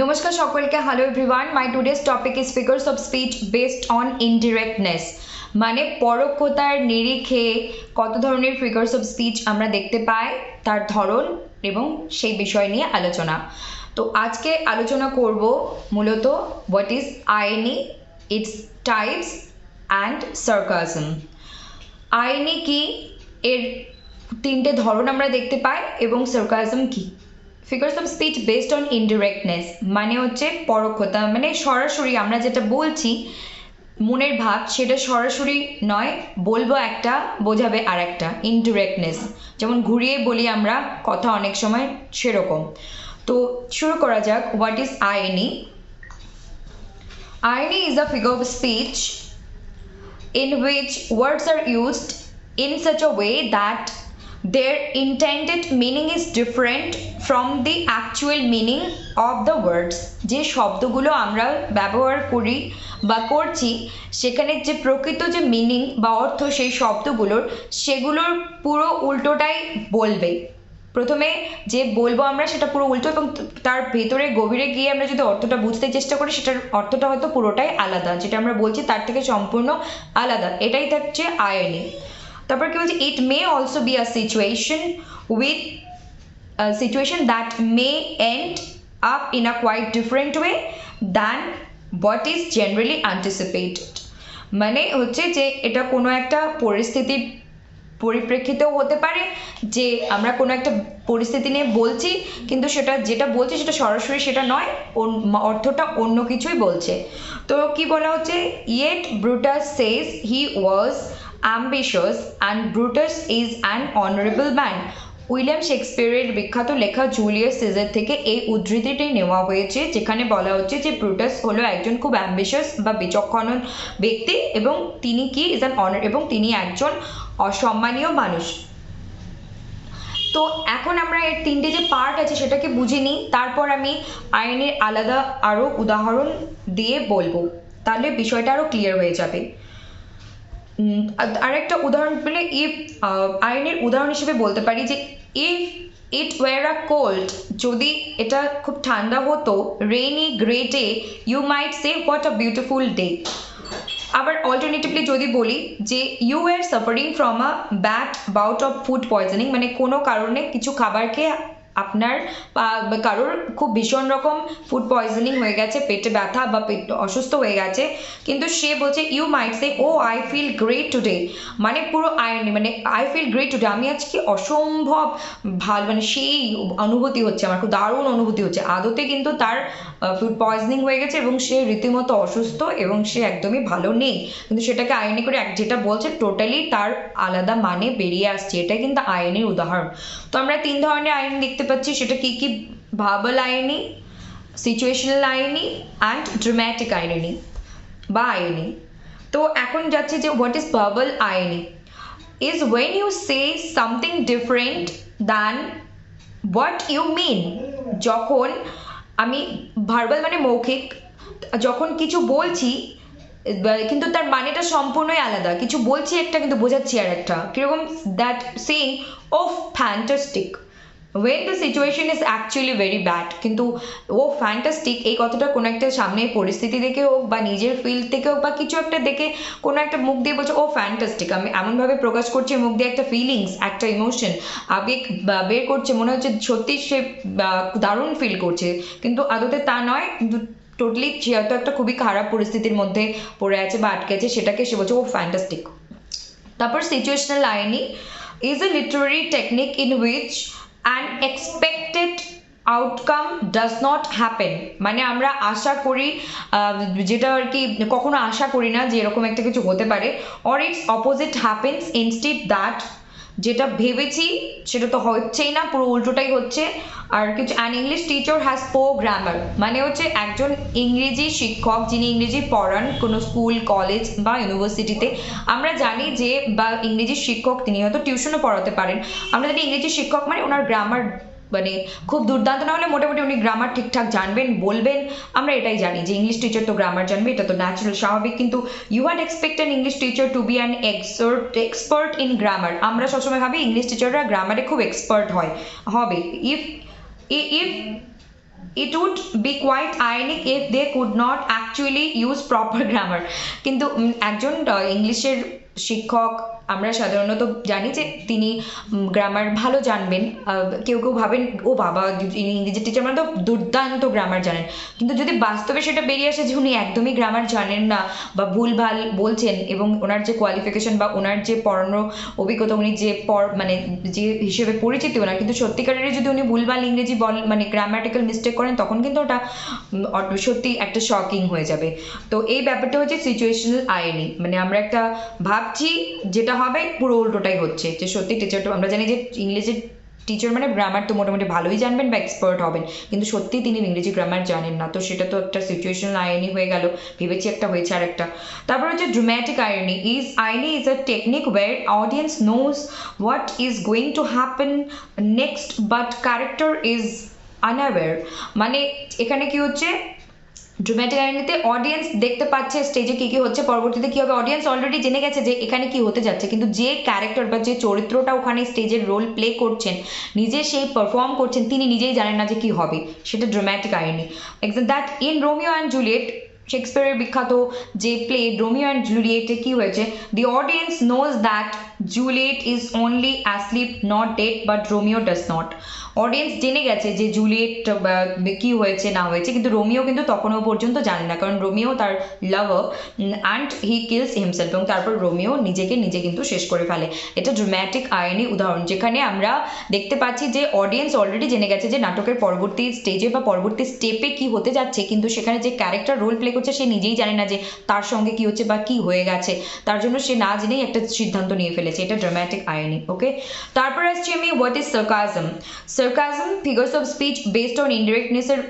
নমস্কার সকলকে hello everyone my today's topic is figures of speech based on indirectness মানে পরোক্ষতার নিরিখে কত ধরনের ফিগার্স অফ স্পিচ আমরা দেখতে পাই, তার ধরন এবং সেই বিষয় নিয়ে আলোচনা। তো আজকে আলোচনা করব মূলত what is irony its types and sarcasm irony কি? এর তিনটে ধরন আমরা দেখতে পাই এবং সার্কাজম কি? Figures of speech based on indirectness মানে হচ্ছে পরোক্ষতা মানে সরাসরি আমরা যেটা বলছি, মনের ভাব, সেটা সরাসরি নয়, বলব একটা, বোঝাবে আর একটা ইনডিরেক্টনেস যেমন ঘুরিয়ে বলি আমরা, কথা অনেক সময় সেরকম। তো শুরু করা যাক what is irony? Irony is a figure of speech in which words are used in such a way that their intended meaning is different from the actual meaning of the words. যে শব্দগুলো আমরা ব্যবহার করি বা করছি, সেখানে যে প্রকৃত যে মিনিং বা অর্থ সেই শব্দগুলোর, সেগুলোর পুরো উল্টোটাই বলবে। প্রথমে যে বলব আমরা সেটা পুরো উল্টো এবং তার ভেতরে গভীরে গিয়ে আমরা যদি অর্থটা বুঝতে চেষ্টা করি, সেটার অর্থটা হয়তো পুরোটাই আলাদা। যেটা আমরা বলছি তার থেকে সম্পূর্ণ আলাদা। এটাই থাকছে আয়নি। তারপর কি বলছে it may also be a situation with situation that may end up in a quite different way than what is generally anticipated মানে হচ্ছে যে এটা কোনো একটা পরিস্থিতির পরিপ্রেক্ষিতেও হতে পারে যে আমরা কোনো একটা পরিস্থিতি নিয়ে বলছি, কিন্তু সেটা যেটা বলছি সেটা সরাসরি সেটা নয় অর্থটা অন্য কিছুই বলছে। তো কি বলা হচ্ছে? Yet Brutus says he was ambitious and Brutus is an honourable man William শেক্সপিয়ারের বিখ্যাত লেখা জুলিয়াস সিজার থেকে এই উদ্ধৃতিটি নেওয়া হয়েছে, যেখানে বলা হচ্ছে যে ব্রুটাস হলো একজন খুব অ্যাম্বিশিয়াস বা বিচক্ষণ ব্যক্তি এবং তিনি কি ইজ অ্যান অনার এবং তিনি একজন অসম্মানীয় মানুষ। তো এখন আমরা এর তিনটে যে পার্ট আছে সেটাকে বুঝে নিই, তারপর আমি আইনের আলাদা আরও উদাহরণ দিয়ে বলব। তাহলে বিষয়টা আরও ক্লিয়ার হয়ে যাবে। আরেকটা উদাহরণ পেলে ইফ আইনের উদাহরণ হিসেবে বলতে পারি যে if it were a cold যদি এটা খুব ঠান্ডা হতো rainy grey day you might say what a beautiful day আবার অল্টারনেটিভলি যদি বলি যে you are suffering from a bad bout of food poisoning মানে কোনো কারণে কিছু খাবারকে আপনার কারোর খুব ভীষণ রকম ফুড পয়জনিং হয়ে গেছে, পেটে ব্যথা বা পেট অসুস্থ হয়ে গেছে, কিন্তু সে বলছে you might say oh I feel great today মানে পুরো আয়নি মানে আই ফিল গ্রেট টুডে আমি আজকে অসম্ভব ভালো মানে সেই অনুভূতি হচ্ছে, আমার খুব দারুণ অনুভূতি হচ্ছে। আদতে কিন্তু তার ফুড পয়জনিং হয়ে গেছে এবং সে রীতিমতো অসুস্থ এবং সে একদমই ভালো নেই। কিন্তু সেটাকে আইনি করে যেটা বলছে টোটালি তার আলাদা মানে বেরিয়ে আসছে। এটা কিন্তু আইনের উদাহরণ। তো আমরা তিন ধরনের আইন দেখতে পাচ্ছি। সেটা কি কি? ভার্বাল আইনি সিচুয়েশনাল আইনি অ্যান্ড ড্রামাটিক আইনি বা আইনি তো এখন যাচ্ছে যে what is verbal irony is when you say something different than what you mean যখন আমি ভার্বাল মানে মৌখিক, যখন কিছু বলছি কিন্তু তার মানেটা সম্পূর্ণই আলাদা। কিছু বলছি একটা, কিন্তু বোঝাচ্ছি আর একটা। কীরকম দ্যাট সেই ও fantastic when the situation is actually very bad কিন্তু ও ফ্যান্টাস্টিক এই কথাটা কোনো একটা সামনের পরিস্থিতি দেখে হোক বা নিজের ফিল্ড থেকে হোক বা কিছু একটা দেখে কোনো একটা মুখ দিয়ে বলছে, ও ফ্যান্টাস্টিক আমি এমনভাবে প্রকাশ করছি, মুখ দিয়ে একটা ফিলিংস একটা ইমোশন আবেগ বের করছে, মনে হচ্ছে সত্যি সে দারুণ ফিল করছে। কিন্তু আদতে তা নয় টোটালি সে হয়তো একটা খুবই খারাপ পরিস্থিতির মধ্যে পড়ে আছে বা আটকে আছে, সেটাকে সে বলছে, ও ফ্যান্টাস্টিক তারপর situational irony is a literary technique in which and expected outcome does not happen মানে আমরা আশা করি যেটা আর কি কখনো আশা করি না যে এরকম একটা কিছু হতে পারে। Or its opposite happens instead that যেটা ভেবেছি, সেটা তো হচ্ছেই না, পুরো উল্টোটাই হচ্ছে। আর কিছু an English teacher has poor grammar মানে হচ্ছে একজন ইংরেজি শিক্ষক যিনি ইংরেজি পড়ান কোনো স্কুল কলেজ বা ইউনিভার্সিটিতে আমরা জানি যে বা ইংরেজি শিক্ষক তিনি হয়তো টিউশনও পড়াতে পারেন। আমরা যদি ইংরেজি শিক্ষক মানে ওনার গ্রামার মানে খুব দুর্দান্ত। না হলে মোটামুটি উনি গ্রামার ঠিকঠাক জানবেন, বলবেন। আমরা এটাই জানি যে ইংলিশ টিচার তো গ্রামার জানবে, এটা তো ন্যাচারাল স্বাভাবিক। কিন্তু you had expect an English teacher to be an expert expert in grammar আমরা সবসময় ভাবি ইংলিশ টিচাররা গ্রামারে খুব এক্সপার্ট হয়। হবে। If if it would be quite ironic if they could not actually use proper grammar কিন্তু একজন ইংলিশের শিক্ষক, আমরা সাধারণত জানি যে তিনি গ্রামার ভালো জানবেন। কেউ কেউ ভাবেন, ও বাবা ইনি ইংরেজি টিচার মানে তো দুর্দান্ত গ্রামার জানেন। কিন্তু যদি বাস্তবে সেটা বেরিয়ে আসে যে উনি একদমই গ্রামার জানেন না বা ভুলভাল বলছেন এবং ওনার যে কোয়ালিফিকেশন বা ওনার যে পড়ানো অভিজ্ঞতা, উনি যে পড় মানে যে হিসেবে পরিচিতি ওনার, কিন্তু সত্যিকারেরই যদি উনি ভুলভাল ইংরেজি বল মানে গ্রামাটিক্যাল মিস্টেক করেন, তখন কিন্তু ওটা সত্যি একটা শকিং হয়ে যাবে। তো এই ব্যাপারটা হচ্ছে সিচুয়েশনাল আইনি মানে আমরা একটা ভাবছি যেটা হবে, পুরো উল্টোটাই হচ্ছে। যে সত্যি টিচারটা আমরা জানি যে ইংরেজির টিচার মানে গ্রামার তো মোটামুটি ভালোই জানবেন বা এক্সপার্ট হবেন। কিন্তু সত্যি তিনি ইংরেজি গ্রামার জানেন না। তো সেটা তো একটা সিচুয়েশনাল আইনি হয়ে গেল, ভেবেছি একটা হয়েছে আর একটা তারপর হচ্ছে dramatic irony is irony is a technique where audience knows what is going to happen next but character is unaware মানে এখানে কি হচ্ছে? ড্রামাটিক আইনিতে অডিয়েন্স দেখতে পাচ্ছে স্টেজে কি কি হচ্ছে, পরবর্তীতে কি হবে? অডিয়েন্স অলরেডি জেনে গেছে যে এখানে কি হতে যাচ্ছে, কিন্তু যে ক্যারেক্টার বা যে চরিত্রটা ওখানে স্টেজের রোল প্লে করছেন, নিজে সেই পারফর্ম করছেন, তিনি নিজেই জানেন না যে কি হবে। সেটা dramatic irony example that in Romeo and Juliet শেক্সপিয়ারের বিখ্যাত যে প্লে রোমিও অ্যান্ড জুলিয়েটে কি হয়েছে the audience knows that Juliet is only asleep not dead but Romeo does not audience জেনে গেছে যে জুলিয়েট কি হয়েছে, না হয়েছে, কিন্তু রোমিও কিন্তু তখনও পর্যন্ত জানে না, কারণ রোমিও তার love and he kills himself এবং তারপর রোমিও নিজেকে নিজে কিন্তু শেষ করে ফেলে। এটা ড্রামাটিক আইনি উদাহরণ, যেখানে আমরা দেখতে পাচ্ছি যে অডিয়েন্স অলরেডি জেনে গেছে যে নাটকের পরবর্তী স্টেজে বা পরবর্তী স্টেপে কি হতে যাচ্ছে, কিন্তু সেখানে যে ক্যারেক্টার রোল প্লে করছে, সে নিজেই জানে না যে তার সঙ্গে কি হচ্ছে বা কি হয়ে গেছে। তার জন্য সে না জেনেই একটা সিদ্ধান্ত নিয়ে ফেলেছে। এটা ড্রামাটিক আইনি ওকে তারপর আসছি আমি what is sarcasm sarcasm figures of speech based on ইনডিরেক্টনেসের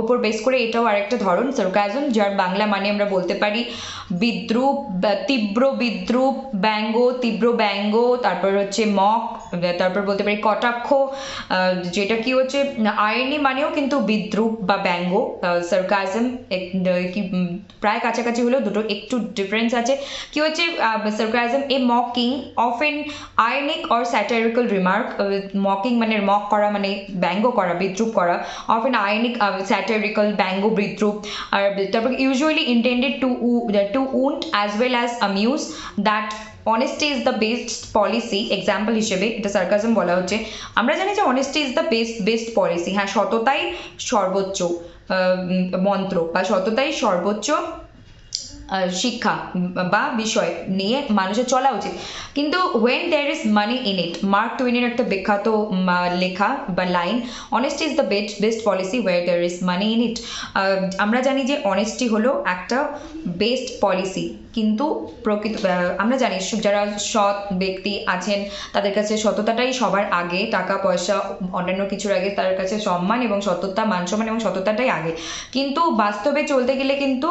ওপর বেস করে এটাও আরেকটা ধরন সার্কাজম যার বাংলা মানে আমরা বলতে পারি বিদ্রুপ তীব্র বিদ্রুপ, ব্যঙ্গ, তীব্র ব্যঙ্গ, তারপর হচ্ছে মক, তারপর বলতে পারি কটাক্ষ যেটা কি হচ্ছে, আইনি মানেও কিন্তু বিদ্রুপ বা ব্যঙ্গ সার্কাজম কি প্রায় কাছাকাছি হলেও দুটো একটু ডিফারেন্স আছে। কি হচ্ছে sarcasm a mocking often ironic or satirical remark mocking মানে মক করা মানে ব্যঙ্গ করা, বিদ্রুপ করা অফেন আইনিক স্যাটারিক্যাল ব্যঙ্গ বিদ্রুপ আর তারপর usually intended to to wound as well as amuse that honesty is the best policy example হিসেবে এটা সার্কাজম বলা হচ্ছে। আমরা জানি যে honesty is the best best policy হ্যাঁ সততাই সর্বোচ্চ আহ, উম, মন্ত্র বা সততাই সর্বোচ্চ আহ, শিক্ষা বা বিষয় নিয়ে মানুষের চলা উচিত। কিন্তু when there is money in it Mark টুইনের একটা বিখ্যাত লেখা বা line honesty is the best best policy where there is money in it আমরা জানি যে অনেস্টি হলো একটা বেস্ট পলিসি কিন্তু প্রকৃত আমরা জানি যারা সৎ ব্যক্তি আছেন, তাদের কাছে সততাটাই সবার আগে, টাকা, পয়সা, অন্যান্য কিছুর আগে তার কাছে সম্মান এবং সততা, মান সম্মান এবং সততাটাই আগে। কিন্তু বাস্তবে চলতে গেলে কিন্তু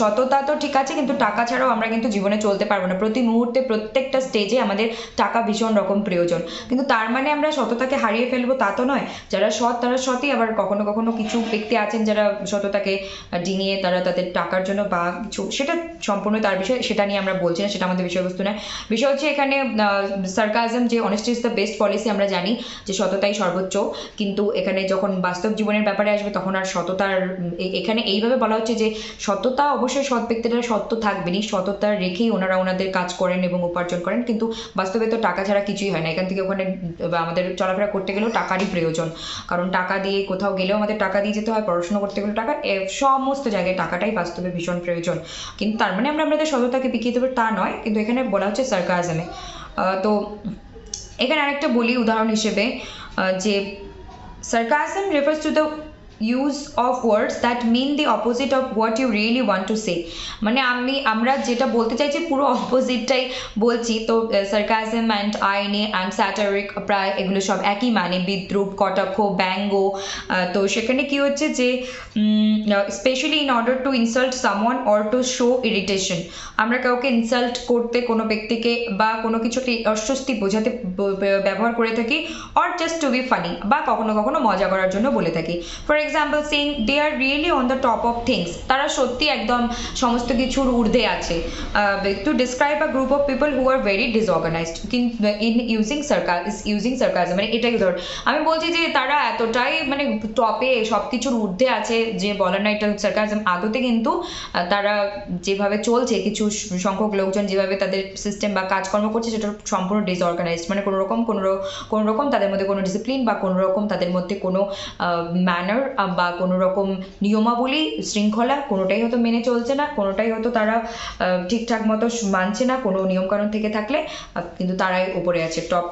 সততা তো ঠিক আছে, কিন্তু টাকা ছাড়াও আমরা কিন্তু জীবনে চলতে পারব না। প্রতি মুহূর্তে প্রত্যেকটা স্টেজে আমাদের টাকা ভীষণ রকম প্রয়োজন। কিন্তু তার মানে আমরা সততাকে হারিয়ে ফেলব তা তো নয়। যারা সৎ, তারা সতই। আবার কখনো কখনো কিছু ব্যক্তি আছেন যারা সততাকে ডিঙিয়ে তারা তাদের টাকার জন্য বা কিছু, সেটা সম্পূর্ণ তার বিষয়, সেটা নিয়ে আমরা বলছি না, সেটা আমাদের বিষয়বস্তু নয়। বিষয় হচ্ছে এখানে সার্কাজম যে honesty is the best policy আমরা জানি যে সততাই সর্বোচ্চ। কিন্তু এখানে যখন বাস্তব জীবনের ব্যাপারে আসবে, তখন আর সততার এখানে এইভাবে বলা হচ্ছে যে সততা অবশ্যই সৎ ব্যক্তিরা সত্য থাকবেনই। সততা রেখেই ওনারা ওনাদের কাজ করেন এবং উপার্জন করেন। কিন্তু বাস্তবে তো টাকা ছাড়া কিছুই হয় না। এখান থেকে ওখানে আমাদের চলাফেরা করতে গেলেও টাকারই প্রয়োজন। কারণ টাকা দিয়ে কোথাও গেলেও আমাদের টাকা দিয়ে যেতে হয়, পড়াশোনা করতে গেলেও টাকা সমস্ত জায়গায় টাকাটাই বাস্তবে ভীষণ প্রয়োজন। কিন্তু তার মানে আমরা আমাদের সততাকে বিকিয়ে দেবে তা নয়, কিন্তু এখানে বলা হচ্ছে সার্কাজমে তো এখানে আরেকটা বলি উদাহরণ হিসেবে যে sarcasm refers to the use of words that mean the opposite of what you really want to say. মানে আমি, আমরা যেটা বলতে চাইছি পুরো অপোজিটটাই বলছি। তো sarcasm and irony and satiric প্রায় এগুলো সব একই মানে। বিদ্রুপ, কটাক্ষ, ব্যঙ্গ তো সেখানে কি হচ্ছে যে specially in order to insult someone or to show irritation আমরা কাউকে ইনসাল্ট করতে কোনো ব্যক্তিকে বা কোনো কিছুকে অস্বস্তি বোঝাতে ব্যবহার করে থাকি। Or just to be funny বা কখনো কখনো মজা করার জন্য বলে থাকি। For example sing they are really on the top of things তারা সত্যি একদম সমস্ত কিছুর ঊর্ধ্বে আছে। To describe a group of people who are very disorganised in using sarcasm using sarcasm মানে এটাই ধর। আমি বলছি যে তারা এতটাই মানে টপে সব কিছুর ঊর্ধ্বে আছে, যে বলার না এটা সার্কাজম আদতে কিন্তু তারা যেভাবে চলছে, কিছু সংখ্যক লোকজন যেভাবে তাদের সিস্টেম বা কাজকর্ম করছে, সেটা সম্পূর্ণ ডিসঅর্গানাইজড মানে কোনো রকম কোনো কোনো রকম তাদের মধ্যে কোনো ডিসিপ্লিন বা কোনো রকম তাদের মধ্যে কোনো ম্যানার বা কোনো রকম নিয়মাবলী, শৃঙ্খলা কোনোটাই হয়তো মেনে চলছে না, কোনোটাই হয়তো তারা ঠিকঠাক মতো মানছে না কোনো নিয়মকানুন থেকে থাকলে কিন্তু তারাই ওপরে আছে টপ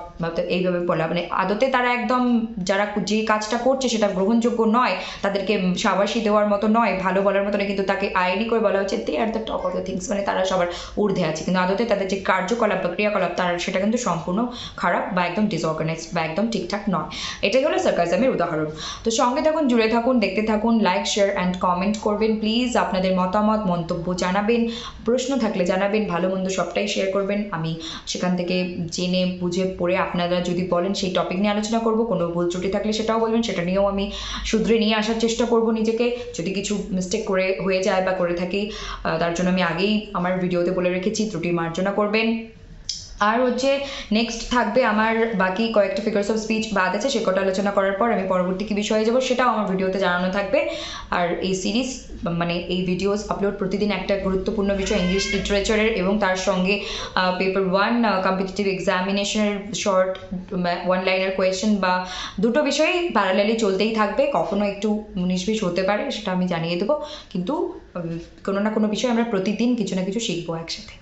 এইভাবে বলা মানে আদতে তারা একদম যারা যে কাজটা করছে সেটা গ্রহণযোগ্য নয়, তাদেরকে সাবাসি দেওয়ার মতো নয়, ভালো বলার মতো নয়, কিন্তু তাকে আইনি করে বলা হচ্ছে they are the top of the things মানে তারা সবার ঊর্ধ্বে আছে, কিন্তু আদতে তাদের যে কার্যকলাপ বা ক্রিয়াকলাপ, তার সেটা কিন্তু সম্পূর্ণ খারাপ বা একদম ডিসঅর্গানাইজড বা একদম ঠিকঠাক নয়। এটাই হলো সার্কাজমের উদাহরণ। তো সঙ্গে তখন জুড়ে থাকুন, দেখতে থাকুন লাইক শেয়ার অ্যান্ড কমেন্ট করবেন। প্লিজ আপনাদের মতামত, মন্তব্য জানাবেন। প্রশ্ন থাকলে জানাবেন, ভালো মন্দ সবটাই শেয়ার করবেন। আমি সেখান থেকে জেনে বুঝে পড়ে আপনারা যদি বলেন সেই টপিক নিয়ে আলোচনা করব। কোনো ভুল ত্রুটি থাকলে সেটাও বলবেন, সেটা নিয়েও আমি শুধরে নিয়ে আসার চেষ্টা করব নিজেকে। যদি কিছু মিস্টেক করে, হয়ে যায় বা করে থাকি তার জন্য আমি আগেই আমার ভিডিওতে বলে রেখেছি, ত্রুটি মার্জনা করবেন। আর হচ্ছে নেক্সট থাকবে আমার বাকি কয়েকটা ফিগার্স অফ স্পিচ বাদ আছে, সে কটা আলোচনা করার পর আমি পরবর্তী কী বিষয়ে যাব সেটাও আমার ভিডিওতে জানানো থাকবে। আর এই সিরিজ মানে এই ভিডিওস আপলোড প্রতিদিন একটা গুরুত্বপূর্ণ বিষয় ইংলিশ লিটারেচারের এবং তার সঙ্গে পেপার ওয়ান কম্পিটিটিভ এক্সামিনেশনের শর্ট ওয়ান লাইনের কোয়েশ্চেন বা দুটো বিষয়ই প্যারালালি চলতেই থাকবে। কখনো একটু বিশ হতে পারে, সেটা আমি জানিয়ে দেবো। কিন্তু কোনো না কোনো বিষয় আমরা প্রতিদিন কিছু না কিছু শিখব একসাথে।